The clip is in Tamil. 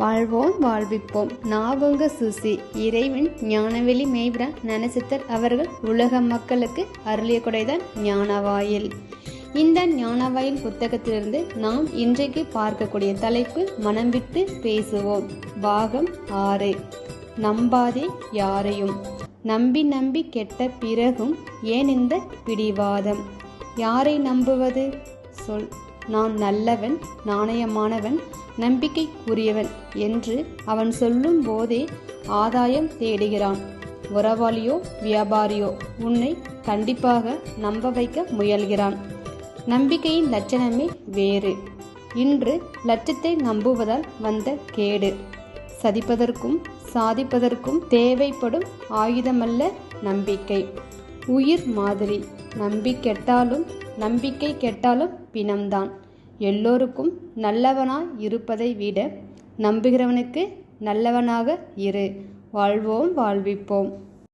வாழ்வோம் வாழ்விப்போம். நாவங்க சுசி இறைவன் ஞானவெளி மேய்பிரா நனசித்தர் அவர்கள் உலக மக்களுக்கு அருளிய கொடைதான் ஞானவாயில். இந்த ஞானவாயில் புத்தகத்திலிருந்து நாம் இன்றைக்கு பார்க்கக்கூடிய தலைப்பு மனம் விட்டு பேசுவோம். பாகம் ஆறு. நம்பாதே யாரையும். நம்பி நம்பி கெட்ட பிறகும் ஏன் இந்த பிடிவாதம்? யாரை நம்புவது? சொல். நான் நல்லவன் நாணயமானவன் நம்பிக்கைக்குரியவன் என்று அவன் சொல்லும் போதே ஆதாயம் தேடுகிறான். உறவாளியோ வியாபாரியோ உன்னை கண்டிப்பாக நம்ப வைக்க முயல்கிறான். நம்பிக்கையின் லட்சணமே வேறு. இன்று லட்சத்தை நம்புவதால் வந்த கேடு. சதிப்பதற்கும் சாதிப்பதற்கும் தேவைப்படும் ஆயுதமல்ல நம்பிக்கை. உயிர் மாதிரி. நம்பி கெட்டாலும் நம்பிக்கை கெட்டாலும் பிணம்தான். எல்லோருக்கும் நல்லவனாய் இருப்பதை விட நம்புகிறவனுக்கு நல்லவனாக இரு. வாழ்வோம் வாழ்விப்போம்.